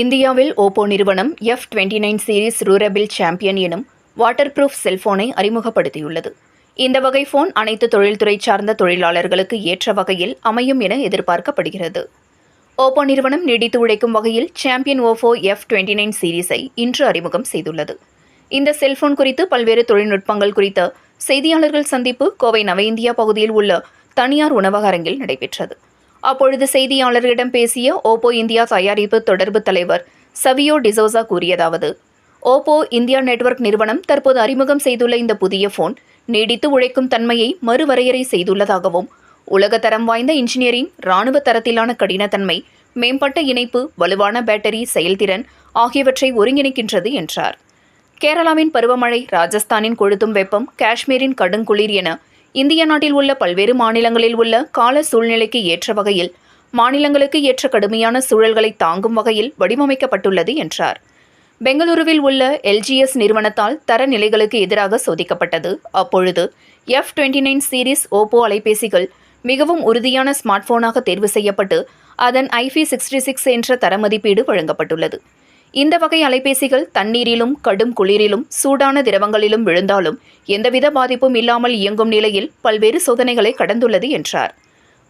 இந்தியாவில் ஓப்போ நிறுவனம் F twenty nine series durable champion எனும் வாட்டர் ப்ரூஃப் செல்போனை அறிமுகப்படுத்தியுள்ளது. இந்த வகை ஃபோன் அனைத்து தொழில்துறை சார்ந்த தொழிலாளர்களுக்கு ஏற்ற வகையில் அமையும் என எதிர்பார்க்கப்படுகிறது. ஓப்போ நிறுவனம் நீடித்து உழைக்கும் வகையில் champion Oppo F twenty nine சீரிஸை இன்று அறிமுகம் செய்துள்ளது. இந்த செல்போன் குறித்து பல்வேறு தொழில்நுட்பங்கள் குறித்த செய்தியாளர்கள் சந்திப்பு கோவை நவ இந்தியா பகுதியில் உள்ள தனியார் உணவக அரங்கில் நடைபெற்றது. அப்பொழுது செய்தியாளர்களிடம் பேசிய ஓப்போ இந்தியா தயாரிப்பு தொடர்பு தலைவர் சவியோ டிசோசா கூறியதாவது ஓப்போ இந்தியா நெட்வொர்க் நிறுவனம் தற்போது அறிமுகம் செய்துள்ள இந்த புதிய போன் நீடித்து உழைக்கும் தன்மையை மறுவரையறை செய்துள்ளதாகவும் உலகத்தரம் வாய்ந்த இன்ஜினியரிங் இராணுவ தரத்திலான கடினத்தன்மை மேம்பட்ட இணைப்பு வலுவான பேட்டரி செயல்திறன் ஆகியவற்றை ஒருங்கிணைக்கின்றது என்றார். கேரளாவின் பருவமழை ராஜஸ்தானின் கொழுத்தும் வெப்பம் காஷ்மீரின் கடுங்குளிர் என இந்திய நாட்டில் உள்ள பல்வேறு மாநிலங்களில் உள்ள கால சூழ்நிலைக்கு ஏற்ற வகையில் மாநிலங்களுக்கு ஏற்ற கடுமையான சூழல்களை தாங்கும் வகையில் வடிவமைக்கப்பட்டுள்ளது என்றார். பெங்களூருவில் உள்ள எல்ஜிஎஸ் நிறுவனத்தால் தரநிலைகளுக்கு எதிராக சோதிக்கப்பட்டது. அப்பொழுது F twenty nine series Oppo அலைபேசிகள் மிகவும் உறுதியான ஸ்மார்ட் போனாக தேர்வு செய்யப்பட்டு அதன் ஐபி சிக்ஸ்டி சிக்ஸ் என்ற தர மதிப்பீடு வழங்கப்பட்டுள்ளது. இந்த வகை அலைபேசிகள் தண்ணீரிலும் கடும் குளிரிலும் சூடான திரவங்களிலும் விழுந்தாலும் எந்தவித பாதிப்பும் இல்லாமல் இயங்கும் நிலையில் பல்வேறு சோதனைகளை கடந்துள்ளது என்றார்.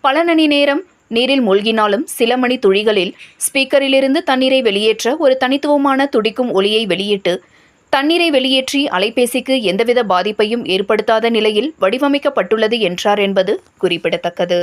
பல மணி நேரம் நீரில் மூழ்கினாலும் சில மணி துளிகளில் ஸ்பீக்கரிலிருந்து தண்ணீரை வெளியேற்ற ஒரு தனித்துவமான துடிக்கும் ஒலியை வெளியிட்டு தண்ணீரை வெளியேற்றி அலைபேசிக்கு எந்தவித பாதிப்பையும் ஏற்படுத்தாத நிலையில் வடிவமைக்கப்பட்டுள்ளது என்றார் என்பது குறிப்பிடத்தக்கது.